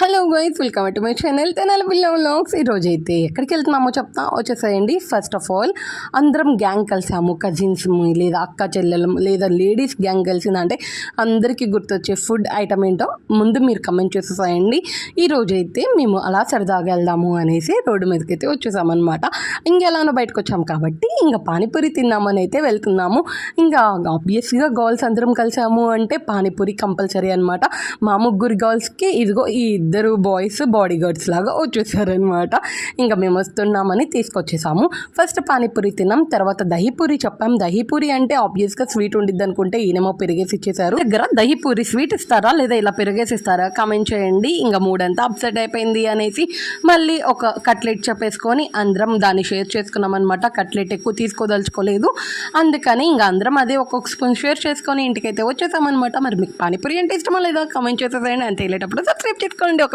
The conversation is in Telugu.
Hello guys welcome to my channel Tenali పిల్ల వ్లాగ్స్ ఈరోజు అయితే ఎక్కడికి వెళ్తున్నామో చెప్తా వచ్చేసేయండి. ఫస్ట్ ఆఫ్ ఆల్ అందరం గ్యాంగ్ కలిసాము. కజిన్స్ లేదా అక్క చెల్లెలం లేదా లేడీస్ గ్యాంగ్ కలిసిందంటే అందరికీ గుర్తొచ్చే ఫుడ్ ఐటమ్ ఏంటో ముందు మీరు కమెంట్ చేసేసేయండి. ఈరోజు అయితే మేము అలా సరదాగా వెళ్దాము అనేసి రోడ్డు మీదకి అయితే వచ్చేసామన్నమాట ఇంకెలానో బయటకు వచ్చాము కాబట్టి ఇంకా పానీపూరి తిన్నామని అయితే వెళ్తున్నాము. ఇంకా ఆబ్వియస్గా గర్ల్స్ అందరం కలిసాము అంటే పానీపూరి కంపల్సరీ అనమాట మా ముగ్గురు గర్ల్స్కి ఇదిగో ఈ ఇద్దరు బాయ్స్ బాడీ గార్డ్స్ లాగా వచ్చేసారనమాట ఇంకా మేము వస్తున్నామని తీసుకొచ్చేసాము. ఫస్ట్ పానీపూరి తిన్నాం తర్వాత దహీపూరి చెప్పాం. దహీపూరి అంటే ఆబ్వియస్గా స్వీట్ ఉండిద్ది అనుకుంటే ఈయనేమో పెరిగేసి ఇచ్చేసారు దగ్గర దహీపూరి స్వీట్ ఇస్తారా లేదా ఇలా పెరిగేసి ఇస్తారా? కామెంట్ చేయండి. ఇంకా మూడంతా అప్సెట్ అయిపోయింది అనేసి మళ్ళీ ఒక కట్లెట్ చెప్పేసుకొని అందరం దాన్ని షేర్ చేసుకున్నాం అనమాట కట్లెట్ ఎక్కువ తీసుకోదలుచుకోలేదు. అందుకని ఇంకా అందరం అదే ఒక్కొక్క స్పూన్ షేర్ చేసుకొని ఇంటికైతే వచ్చేసామన్నమాట. మరి మీకు పానీపూరి అంటే ఇష్టమా లేదా? కామెంట్ చేసేసేయండి. అంతే వెళ్ళేటప్పుడు సబ్స్క్రైబ్ చేసుకోండి. ఒక